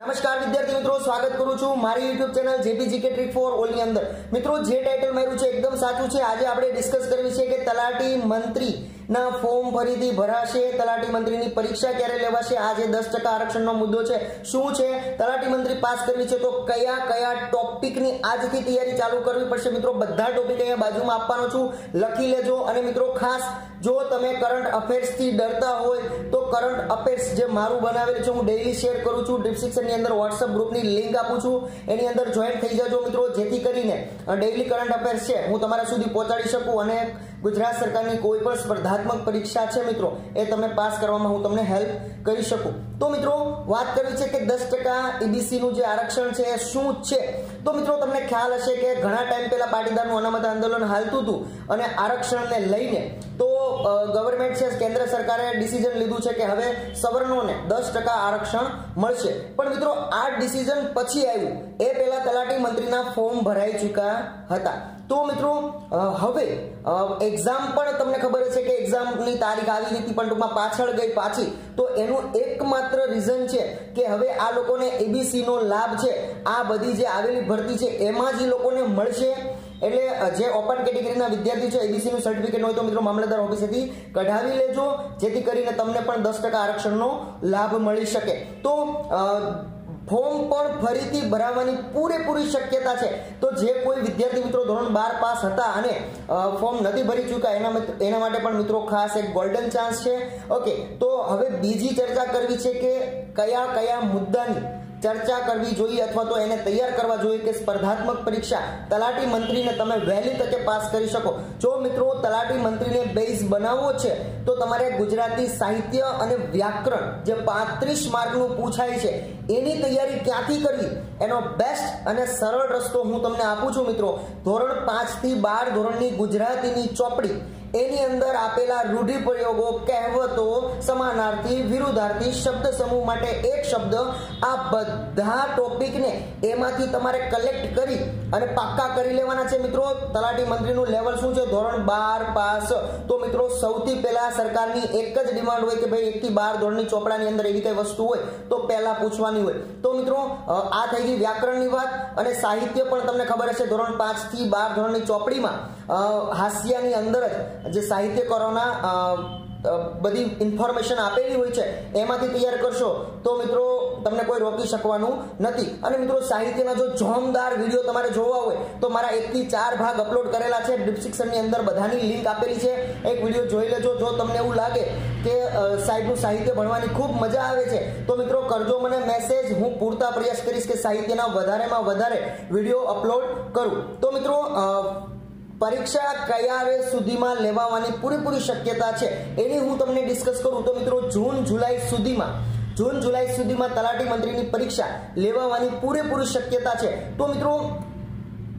નમસ્કાર વિદ્યાર્થી મિત્રો, સ્વાગત કરું છું મારી YouTube channel JPGK trick for ઓલની અંદર. મિત્રો, જે ટાઇટલ માર્યું છે, એકદમ સાચું છે. આજે આપણે ડિસ્કસ કરવી છે કે તલાટી મંત્રી ના ફોર્મ ફરીથી ભરાશે. તલાટી મંત્રીની પરીક્ષા ક્યારે લેવાશે? આજે દસ ટકા આરક્ષણનો મુદ્દો છે. શું છે? તલાટી મંત્રી પાસ કરવી છે તો કયા કયા ટોપિકની આજથી તૈયારી ચાલુ કરવી પડશે? મિત્રો, બધા ટોપિક અહીંયા બાજુમાં આપવાનો છું. લખી લેજો. અને મિત્રો, ખાસ, જો તમે કરંટ અફેર્સથી ડરતા હોય, તો કરંટ અફેર્સ જે મારું બનાવેલ છે, હું ડેઈલી શેર કરું છું. ડિસ્ક્રિપ્શનની અંદર વોટ્સઅપ ગ્રુપની લિંક આપું છું. એની અંદર જોઈન થઈ જજો મિત્રો. જેથી કરીને ડેઈલી કરંટ અફેર્સ છે. હું તમારા સુધી પહોંચાડી શકું અને ગુજરાત સરકારની કોઈ પણ સ્પર્ધાત્મક પરીક્ષા છે મિત્રો, એ તમે પાસ કરવામાં હું તમને હેલ્પ કરી શકું. તો મિત્રો, વાત કરવી છે કે દસ ટકા ઈબીસીનું જે આરક્ષણ છે એ શું છે? તો મિત્રો, તમને ખ્યાલ હશે કે ઘણા ટાઈમ પહેલા પાટીદારનું અનામત આંદોલન હાલતું હતું અને આરક્ષણને લઈને તો ગવર્મેન્ટ છે, કેન્દ્ર સરકારે ડિસિઝન લીધું છે કે હવે સવર્ણોને દસ ટકા આરક્ષણ મળશે. પણ મિત્રો, આ ડિસિઝન પછી આવ્યું. એ પહેલા તલાટી મંત્રીના ફોર્મ ભરાઈ ચૂક્યા હતા. તો મિત્રો હવે એક્ઝામ પણ તમને ખબર છે કે એક્ઝામની તારીખ આવી હતી પણ ટૂંકમાં પાછળ ગઈ પાછી. તો એનું એકમાત્ર રીઝન છે કે હવે આ લોકોને એબીસીનો લાભ છે. આ બધી જે આવેલી ભરતી છે, એમાં જ લોકોને મળશે. એટલે જે ઓપન કેટેગરીના વિદ્યાર્થી છે એબીસીનું સર્ટિફિકેટ હોય તો મિત્રો મામલતદાર ઓફિસેથી કઢાવી લેજો. જેથી કરીને તમને પણ દસ ટકા આરક્ષણનો લાભ મળી શકે. તો ફોર્મ પણ ફરીથી ભરાવાની પૂરેપૂરી શક્યતા છે. તો જે કોઈ વિદ્યાર્થી મિત્રો ધોરણ બાર પાસ હતા અને ફોર્મ નથી ભરી ચૂક્યા, એના એના માટે પણ મિત્રો ખાસ એક ગોલ્ડન ચાન્સ છે. ઓકે, તો હવે બીજી ચર્ચા કરવી છે કે કયા કયા મુદ્દાની ચર્ચા કરવી જોઈએ અથવા તો એને તૈયાર કરવા જોઈએ કે સ્પર્ધાત્મક પરીક્ષા તલાટી મંત્રીને તમે વહેલી તકે પાસ કરી શકો. જો મિત્રો, તલાટી મંત્રીને બેઝ બનાવવો છે, તો તમારે ગુજરાતી સાહિત્ય અને વ્યાકરણ જે પાંત્રીસ માર્કનું પૂછાય છે, એની તૈયારી ક્યાંથી કરવી? એનો બેસ્ટ અને સરળ રસ્તો હું તમને આપું છું મિત્રો. ધોરણ પાંચથી બાર ધોરણની ગુજરાતીની ચોપડી. એની અંદર આપેલા રૂઢિપ્રયોગો, કહેવતો, સમાનાર્થી, વિરુદ્ધાર્થી, શબ્દ સમૂહ માટે એક શબ્દ આ બધા ટોપિકને એમાંથી તમારે કલેક્ટ કરી અને પાક્કા કરી લેવાના છે મિત્રો. તલાટી મંત્રીનું લેવલ શું છે? ધોરણ બાર પાસ. તો મિત્રો, સૌથી પહેલા સરકારની એક જ ડિમાન્ડ હોય કે ભાઈ એક થી બાર ધોરણની ચોપડાની અંદર એવી કઈ વસ્તુ હોય, તો પહેલા પૂછવાની હોય. તો મિત્રો આ થઈ ગઈ વ્યાકરણની વાત અને સાહિત્ય પણ તમને ખબર હશે ધોરણ પાંચથી બાર ધોરણની ચોપડીમાં. હાસ્યાની અંદર જ જે સાહિત્યકારોના બધી ઇન્ફોર્મેશન આપેલી હોય છે, એમાંથી તૈયાર કરશો, તો મિત્રો તમને કોઈ રોકી શકવાનું નથી. અને મિત્રો સાહિત્યના જો જોમદાર વીડિયો તમારે જોવા હોય, તો મારા એકથી ચાર ભાગ અપલોડ કરેલા છે. ડિસ્ક્રિપ્શનની અંદર બધાની લિંક આપેલી છે. એક વીડિયો જોઈ લેજો, જો તમને એવું લાગે કે સાહેબનું સાહિત્ય ભણવાની ખૂબ મજા આવે છે, તો મિત્રો કરજો મને મેસેજ હું પૂરતા પ્રયાસ કરીશ કે સાહિત્યના વધારેમાં વધારે વીડિયો અપલોડ કરું. તો મિત્રો પરીક્ષા કયા સુધીમાં લેવાવાની પૂરેપૂરી શક્યતા છે એની હું તમને ડિસ્કસ કરું. તો મિત્રો, જૂન, જુલાઈ સુધીમાં, જૂન, જુલાઈ સુધીમાં તલાટી મંત્રીની પરીક્ષા લેવાવાની પૂરેપૂરી શક્યતા છે. તો મિત્રો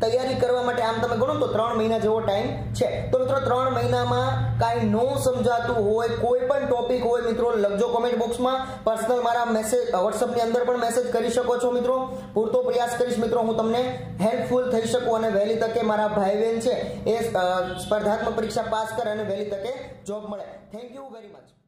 તૈયારી કરવા માટે આમ તમે ગણો તો ત્રણ મહિના જેવો ટાઈમ છે. તો મિત્રો ત્રણ મહિનામાં કાંઈ ન સમજાતું હોય, કોઈ પણ ટોપિક હોય, મિત્રો, લખજો કોમેન્ટ બોક્સમાં પર્સનલ મારા મેસેજ વોટ્સઅપની અંદર પણ મેસેજ કરી શકો છો, મિત્રો. પૂરતો પ્રયાસ કરીશ, મિત્રો, હું તમને હેલ્પફુલ થઈ શકું અને વહેલી તકે મારા ભાઈ બહેન છે એ સ્પર્ધાત્મક પરીક્ષા પાસ કરે અને વહેલી તકે જોબ મળે. Thank you very much